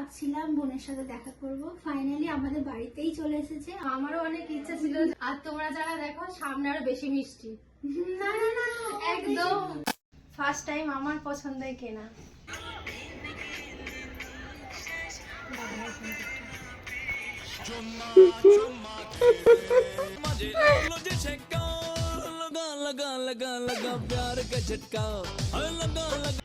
ভাবছিলাম বোনের সাথে দেখা করব ফাইনালি আমাদের বাড়িতেই চলে এসেছে আমারও অনেক ইচ্ছা ছিল আর তোমরা যারা দেখো সামনে আরো বেশি মিষ্টি না না না একদম ফার্স্ট টাইম আমার পছন্দের কেনা मुझे छक्का लगा लगा लगा लगा प्यार का झटका अरे लगा लगा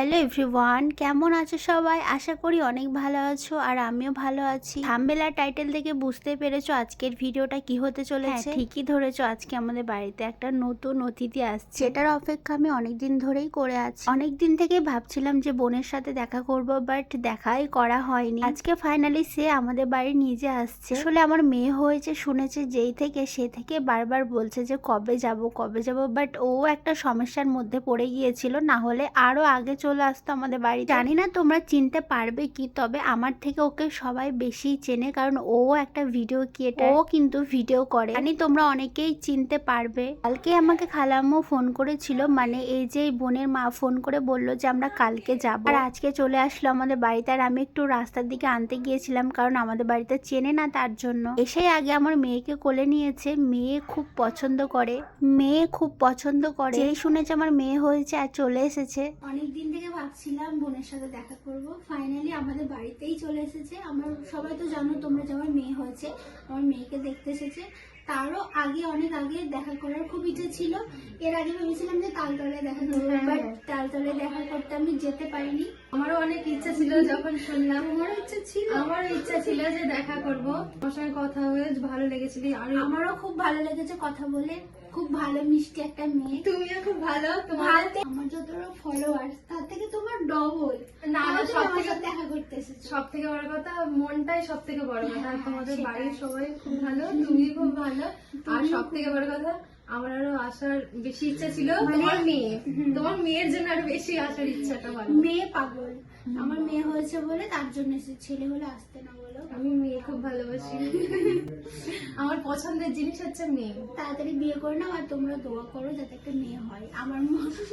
হ্যালো এভরিওয়ান কেমন আছো সবাই? আশা করি অনেক ভালো আছো আর আমিও ভালো আছি। থাম্বেলা টাইটেল থেকে বুঝতে পেরেছ আজকের ভিডিওটা কি হতে চলেছে? হ্যাঁ, ঠিকই ধরেছো। আজকে আমাদের বাড়িতে একটা নতুন অতিথি আসছে। সেটার অপেক্ষা আমি অনেকদিন ধরেই করে আছি। অনেকদিন থেকে ভাবছিলাম যে বোনের সাথে দেখা করব বাট দেখাই করা হয়নি। আজকে ফাইনালি সে আমাদের বাড়ি নিজে আসছে। আসলে আমার মেয়ে হয়েছে শুনেছে যেই থেকে সে থেকে বারবার বলছে যে কবে যাব কবে যাব বাট ও একটা সমস্যার মধ্যে পড়ে গিয়েছিল। না হলে আরও আগে চলে আসতো আমাদের বাড়ি জানি না তোমরা চিনতে পারবে কি তবে আমার থেকে ওকে সবাই বেশি চেনে কারণ ও একটা ভিডিও ক্রিয়েটার। ও কিন্তু ভিডিও করে। জানি তোমরা অনেকেই চিনতে পারবে। কালকে আমাকে খালাম্মু ফোন করেছিল মানে এই যে এই বোনের মা ফোন করে বলল যে আমরা কালকে যাব। আর আজকে চলে আসলো আমাদের বাড়িতে আর আমি একটু রাস্তার দিকে আনতে গিয়েছিলাম কারণ আমাদের বাড়িতে চেনে না তার জন্য। এসে আগে আমার মেয়েকে কোলে নিয়েছে মেয়ে খুব পছন্দ করে। মেয়ে খুব পছন্দ করে। যেই শুনেছে আমার মেয়ে হয়েছে আর চলে এসেছে। অনেক দিন থেকে ভাবছিলাম বোনের সাথে দেখা করব। ফাইনালি আমাদের বাড়িতেই চলে এসেছে। আমার সবাই তো জানো তোমরা যে আমার মেয়ে হয়েছে আমার মেয়েকে দেখতে এসেছে। তারও আগে অনেক আগে দেখা করার খুব ইচ্ছে ছিল। এর আগে ভেবেছিলাম যে তালতলায় দেখা করব বাট হ্যাঁ। তালতলায় দেখা করতে আমি যেতে পারিনি। আমারও অনেক ইচ্ছা ছিল যখন শুনলাম। আমারও ইচ্ছে ছিল? আমারও ইচ্ছা ছিল যে দেখা করব। তোমার সঙ্গে কথা হয়ে ভালো লেগেছিল। আর আমারও খুব ভালো লেগেছে কথা বলে। খুব ভালো মিষ্টি একটা মেয়ে। তুমিও খুব ভালো। তোমার আমার যতটা ফলোয়ার্স তার থেকে তোমার ডবল না, সব থেকে- দেখা করতে সব থেকে বড় কথা মনটাই সব থেকে বড় কথা। আর তোমাদের বাড়ির সবাই খুব ভালো তুমি খুব ভালো। আর সব থেকে বড় কথা আমার আরও আসার বেশি ইচ্ছা ছিল। মানে- তোমার মেয়ে। তোমার মেয়ের জন্য আরও বেশি আসার ইচ্ছাটা ভালো। মেয়ে পাগল। আমার মেয়ে হয়েছে বলে তার জন্য এসে ছেলে হলে আসতে না বলো। আমি মেয়ে খুব ভালোবাসি। আমার পছন্দের জিনিস হচ্ছে মেয়ে। তাড়াতাড়ি বিয়ে করে নাও আর তোমরা দোয়া করো যাতে একটা মেয়ে হয়। আমার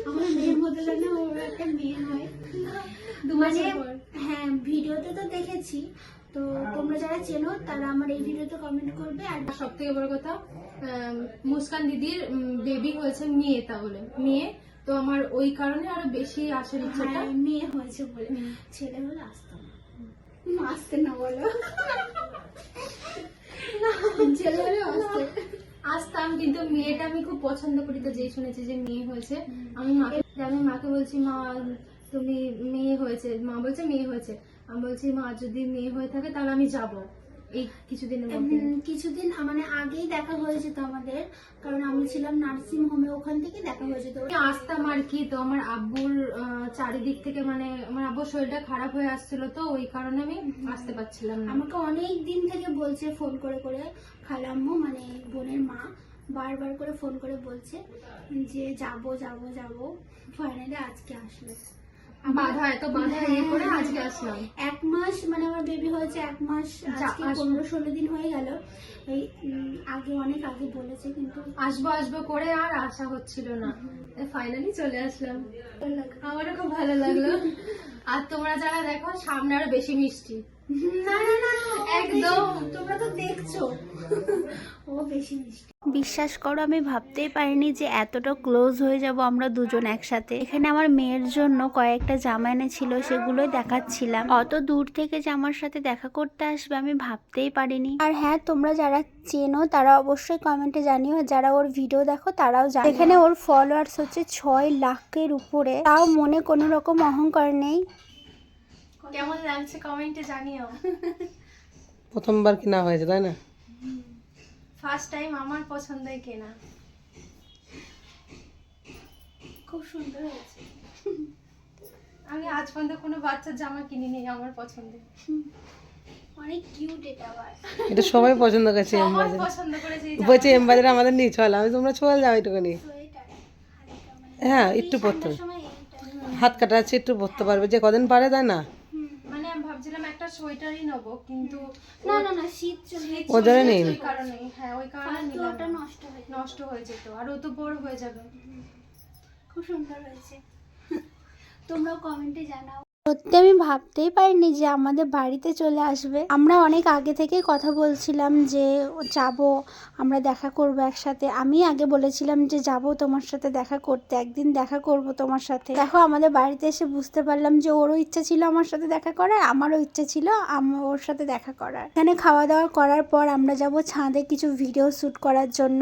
আমার মেয়ের মতো যেন একটা মেয়ে হয়। মানে। হ্যাঁ ভিডিওতে তো দেখেছি। তো তোমরা যারা চেনো তারা আমার এই ভিডিওতে কমেন্ট করবে। আর সব থেকে বড় কথা মুস্কান দিদির বেবি হয়েছে মেয়ে তাহলে। মেয়ে তো আমার ওই কারণে আরও বেশি আসার ইচ্ছাটা। হ্যাঁ, মেয়ে হয়েছে বলে। ছেলে হলে আসতাম না। আসতে না বলো। ছেলে হলে আসতে। আসতাম কিন্তু মেয়েটা আমি খুব পছন্দ করি তো যেই শুনেছি যে মেয়ে হয়েছে। আমি মাকে আমি মাকে বলছি মা তুমি মেয়ে হয়েছে। মা বলছে মেয়ে হয়েছে। আমি বলছি মা যদি মেয়ে হয়ে থাকে তাহলে আমি যাব। এই কিছুদিন কিছুদিন মানে আগেই দেখা হয়েছে তো আমাদের কারণ আমি ছিলাম নার্সিং হোমে ওখান থেকে দেখা হয়েছে তো আসতাম আর কি তো আমার আব্বুর চারিদিক থেকে মানে আমার আব্বুর শরীরটা খারাপ হয়ে আসছিল তো ওই কারণে আমি আসতে পারছিলাম না। আমাকে অনেক দিন থেকে বলছে ফোন করে করে খালাম্মু মানে বোনের মা বারবার করে ফোন করে বলছে যে যাব যাব যাব। ফাইনালি আজকে আসলো। বাধা এত বাধা ইয়ে করে আজকে আসলাম। এক মাস মানে আমার বেবি হয়েছে এক মাস আজকে পনেরো ষোলো দিন হয়ে গেল। এই আগে অনেক আগে বলেছে কিন্তু আসব আসব করে আর আশা হচ্ছিল না। ফাইনালি চলে আসলাম। আমারও খুব ভালো লাগল। আর তোমরা যারা দেখো সামনে আরও বেশি মিষ্টি। না না না একদম। তোমরা তো দেখছ। ও বেশি মিষ্টি। বিশ্বাস করো আমি ভাবতেই পারিনি যে এতটা ক্লোজ হয়ে যাব আমরা দুজন একসাথে। এখানে আমার মেয়ের জন্য কয়েকটা জামা এনেছিল সেগুলোই দেখাচ্ছিলাম। অত দূর থেকে যে আমার সাথে দেখা করতে আসবে আমি ভাবতেই পারিনি। আর হ্যাঁ তোমরা যারা চেনো তারা অবশ্যই কমেন্টে জানিও। আর যারা ওর ভিডিও দেখো তারাও জানো। এখানে ওর ফলোয়ার্স হচ্ছে ছয় লাখের উপরে। তাও মনে কোনো রকম অহংকার নেই। কেমন লাগছে কমেন্টে জানিও। প্রথমবার কিনা হয়েছে তাই না? ফার্স্ট টাইম আমার পছন্দের কেনা। খুব সুন্দর হয়েছে। আমি আজ পর্যন্ত কোনো বাচ্চার জামা কিনিনি আমার পছন্দের অনেক কিউট এটা আবার। এটা সবাই পছন্দ করছে এম পছন্দ করেছে এই বলছে এম বাজারে আমাদের নিয়ে চল আমি তোমরা চল যাও একটুখানি। মানে হ্যাঁ একটু পরতে। হাত কাটা আছে একটু পরতে পারবে। যে কদিন পারে তাই না? ভাবছিলাম একটা সোয়েটারই নেব কিন্তু না না না শীত চলে জন্য নেই। গেছে, ওই কারণে হ্যাঁ ওই কারণে নিলাম। ওটা নষ্ট হয়ে নষ্ট হয়ে যেত আর ও তো বড় হয়ে যাবে। খুব সুন্দর হয়েছে। তোমরাও কমেন্টে জানাও। সত্যি আমি ভাবতেই পারিনি যে আমাদের বাড়িতে চলে আসবে। আমরা অনেক আগে থেকেই কথা বলছিলাম যে যাব, আমরা দেখা করব একসাথে। আমি আগে বলেছিলাম যে যাব তোমার সাথে দেখা করতে, একদিন দেখা করব তোমার সাথে। দেখো, আমাদের বাড়িতে এসে বুঝতে পারলাম যে ওরও ইচ্ছা ছিল আমার সাথে দেখা করার, আমারও ইচ্ছা ছিল ওর সাথে দেখা করার। এখানে খাওয়া দাওয়া করার পর আমরা যাব ছাদে কিছু ভিডিও শ্যুট করার জন্য।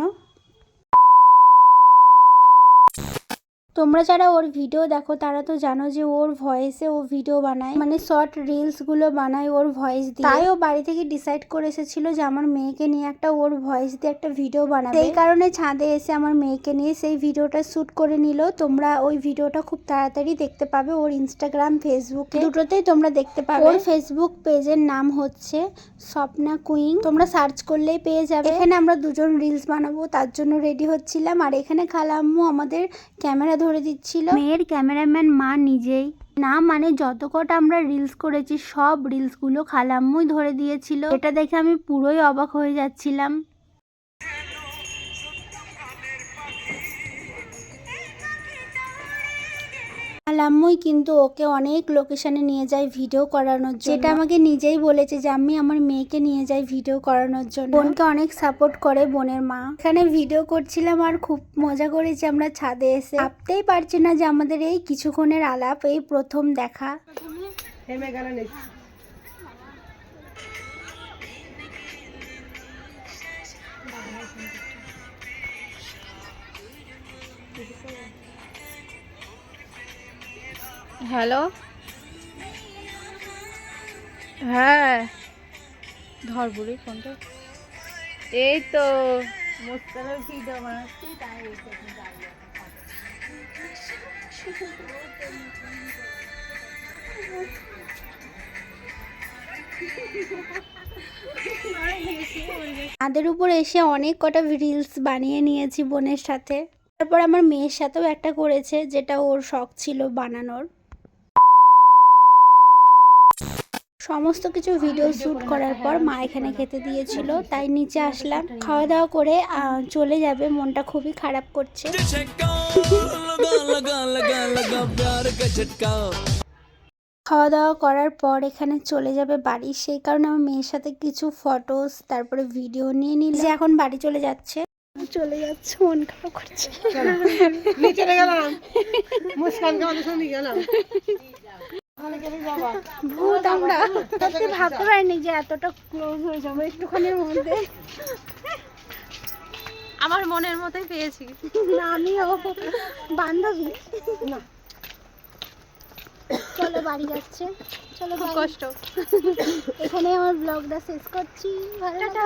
তোমরা যারা ওর ভিডিও দেখো, তারা তো জানো যে ওর ভয়েসে ও ভিডিও বানায়। মানে শর্ট রিলসগুলো বানায় ওর ভয়েস দিয়ে। তাই ও বাড়ি থেকে ডিসাইড করে এসেছিল যে আমার মেয়েকে নিয়ে একটা ওর ভয়েস দিয়ে একটা ভিডিও বানাবে। সেই কারণে ছাদে এসে আমার মেয়েকে নিয়ে সেই ভিডিওটা শ্যুট করে নিল। তোমরা ওই ভিডিওটা খুব তাড়াতাড়ি দেখতে পাবে ওর ইনস্টাগ্রাম ফেসবুক দুটোতেই তোমরা দেখতে পাবে। ওর ফেসবুক পেজের নাম হচ্ছে স্বপ্না কুইং। তোমরা সার্চ করলেই পেয়ে যাবে। এখানে আমরা দুজন রিলস বানাবো, তার জন্য রেডি হচ্ছিলাম। আর এখানে খালাম্মু আমাদের ক্যামেরা ধরে দিচ্ছিল। মেয়ের ক্যামেরাম্যান মা নিজেই। না মানে যত কটা আমরা রিলস করেছি, সব রিলসগুলো খালাম্মুই ধরে দিয়েছিল। এটা দেখে আমি পুরোই অবাক হয়ে যাচ্ছিলাম। আলাম্মুই কিন্তু ওকে অনেক লোকেশনে নিয়ে যায় ভিডিও করানোর জন্য। যেটা আমাকে নিজেই বলেছে যে আমি আমার মেয়েকে নিয়ে যাই ভিডিও করানোর জন্য। বোনকে অনেক সাপোর্ট করে বোনের মা। এখানে ভিডিও করছিলাম আর খুব মজা করেছি আমরা ছাদে এসে। ভাবতেই পারছি না যে আমাদের এই কিছুক্ষণের আলাপ এই প্রথম দেখা। থেমে গেল নেই। হ্যালো? হ্যাঁ। ধরবো রে ফোনটা। এই তো। মোস্তানের ভিডিও বানাচ্ছি তাই ছাদের উপর এসে অনেক কটা রিলস বানিয়ে নিয়েছি বোনের সাথে। তারপর আমার মেয়ের সাথেও একটা করেছে যেটা ওর শখ ছিল বানানোর। সমস্ত কিছু হ্যাঁ, ভিডিও শ্যুট করার হ্যাঁ, পর মা এখানে খেতে দিয়েছিল হ্যাঁ, তাই নিচে আসলাম। খাওয়া দাওয়া করে চলে যাবে মনটা খুবই খারাপ করছে। খাওয়া দাওয়া করার পর এখানে চলে যাবে বাড়ি। সেই কারণে আমার মেয়ের সাথে কিছু ফটোস তারপরে ভিডিও নিয়ে নিলে এখন বাড়ি চলে যাচ্ছে। চলে যাচ্ছে মন খারাপ করছে। গেলাম। গেলাম। ভূত আমরা। সত্যি ভাবতে পারিনি যে এতটা ক্লোজ হয়ে যাব একটুখানির মধ্যে। আমার মনের মতোই পেয়েছি। না আমিও। বান্ধবী। না। চলো বাড়ি যাচ্ছে। চলো খুব কষ্ট। এখানে আমার ব্লগটা শেষ করছি। ভালো টাটা।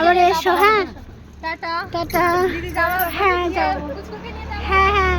আবার এসো হ্যাঁ। টাটা। টাটা হ্যাঁ যাব। হ্যাঁ হ্যাঁ।